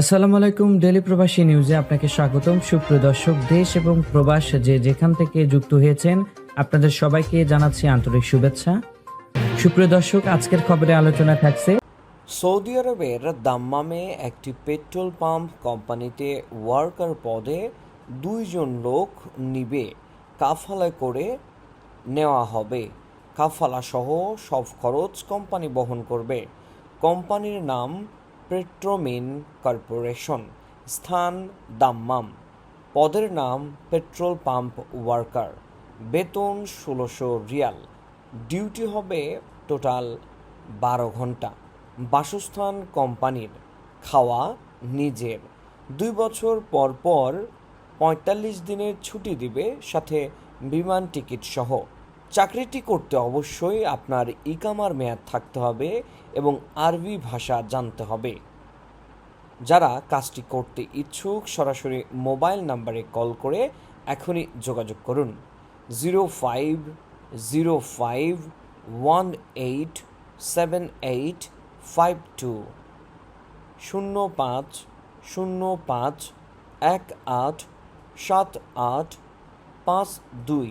আসসালামু আলাইকুম ডেলি প্রবাসী নিউজে আপনাকে স্বাগতম। সুপ্রিয় দর্শক, দেশ এবং প্রবাস যে যেখান থেকে যুক্ত হয়েছেন, আপনাদের সবাইকে জানাচ্ছি আন্তরিক শুভেচ্ছা। সুপ্রিয় দর্শক, আজকের খবরে আলোচনা থাকছে। সৌদি আরবের দাম্মামে একটি পেট্রোল পাম্প কোম্পানিতে ওয়ার্কার পদে দুইজন লোক নিবে, কাফালায় করে নেওয়া হবে। কাফালা সহ সব খরচ কোম্পানি বহন করবে। কোম্পানির নাম পেট্রোমিন কর্পোরেশন, স্থান দাম্মাম। পদের নাম পেট্রোল পাম্প ওয়ার্কার। বেতন ষোলোশো রিয়াল। ডিউটি হবে টোটাল বারো ঘণ্টা। বাসস্থান কোম্পানির। খাওয়া নিজের। দুই বছর পর পর পঁয়তাল্লিশ দিনের ছুটি দিবে সাথে বিমান টিকিট সহ। চাকরিটি করতে অবশ্যই আপনার ইকামার মেয়াদ থাকতে হবে এবং আরবি ভাষা জানতে হবে। যারা কাজটি করতে ইচ্ছুক, সরাসরি মোবাইল নাম্বারে কল করে এখনই যোগাযোগ করুন। Zero five zero five one eight seven eight five two শূন্য পাঁচ শূন্য পাঁচ এক আট সাত আট পাঁচ দুই